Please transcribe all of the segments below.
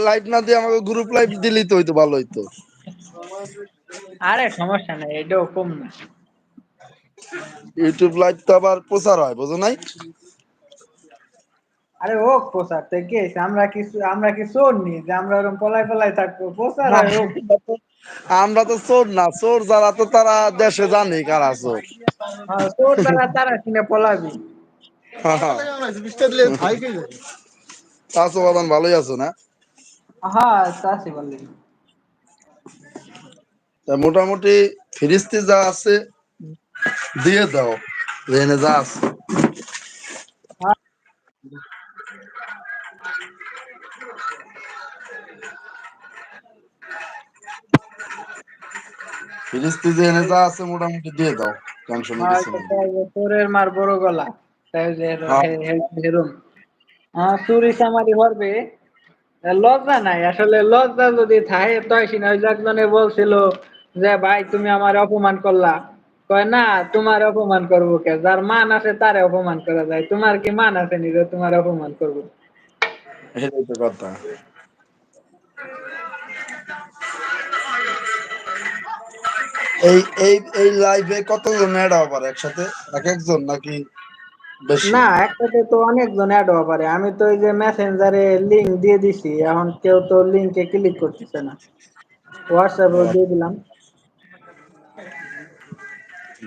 Light না দিয়ে আমাকে গ্রুপ লাইভ দিলেই তো হইতো ভালো হইতো আরে সমস্যা নাই এটাও কম না ইউটিউব লাইভ তো আবার প্রচার হয় বুঝো নাই আরে ও প্রচার তো কি আমরা কিছু আমরা কি চোর নি যে আমরা ওরকম পলাই পলাই থাকব প্রচার হয় হোক আমরা তো চোর না চোর যারা তো তারা দেশে জানে কারা চোর হ্যাঁ, চোর তারা তারা কিনে পলাবি আছো বাদান ভালোই আছো না হ্যাঁ তা মোটামুটি ফিরিস্তি যা আছে দিয়ে দাও জেনে যা আছে হ্যাঁ। ফিরিস্তি জেনে যা আছে মোটামুটি দিয়ে দাও টেনশন হ্যাঁ, কিছু নেই চোরের মার বড় গলা তাই যে হ্যাঁ। হেরুম হ্যাঁ চুরি চামারি করবে লজ্জা নাই। আসলে লজ্জা যদি থাকে তাই সিনা ওই যে একজনে বলছিল যে, ভাই, তুমি আমার অপমান করলা। কয়, না, তোমার অপমান করব কে? যার মান আছে, তারে অপমান করা যায়। তোমার কি মান আছে নিজে, তোমার অপমান করব? এটাই তো কথা। এই এই এই লাইভে কতজন অ্যাড হওয়া একসাথে? এক একজন নাকি না একসাথে তো অনেকজন অ্যাড হওয়া পারে। আমি তো এই যে মেসেঞ্জারে লিংক দিয়ে দিছি এখন কেউ তো লিংকে ক্লিক করতেছে না। হোয়াটসঅ্যাপেও দিয়ে দিলাম।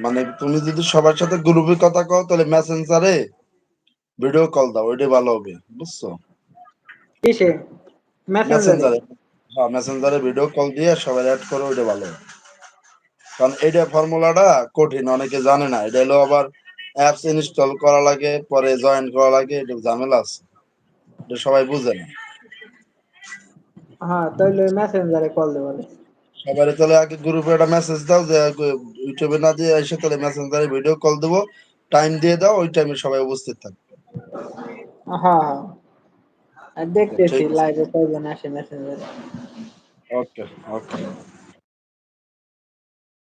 মানে তুমি যদি সবার সাথে গ্রুপে কথা কও তাহলে মেসেঞ্জারে ভিডিও কল দাও ওইটাই ভালো হবে বুঝছ? কিসে? মেসেঞ্জারে হ্যাঁ মেসেঞ্জারে ভিডিও কল দিয়ে সবাই অ্যাড করো ওইটা ভালো হবে। কারণ এইটা ফর্মুলাটা কঠিন অনেকে জানে না। এটা হলো আবার অ্যাপস ইনস্টল করা লাগে পরে জয়েন করা লাগে এটা ঝামেলা আছে। এটা সবাই বুঝে না। হ্যাঁ তাহলে মেসেঞ্জারে কল দেবো সবাই তাহলে আগে গ্রুপে একটা মেসেজ দাও যে ইউটিউবে না দিয়ে এসে তাহলে মেসেঞ্জারে ভিডিও কল দেবো। টাইম দিয়ে দাও ওই টাইমে সবাই উপস্থিত থাকবে। হ্যাঁ। দেখতেছি লাইভে কয়জন আসে মেসেঞ্জারে ওকে ওকে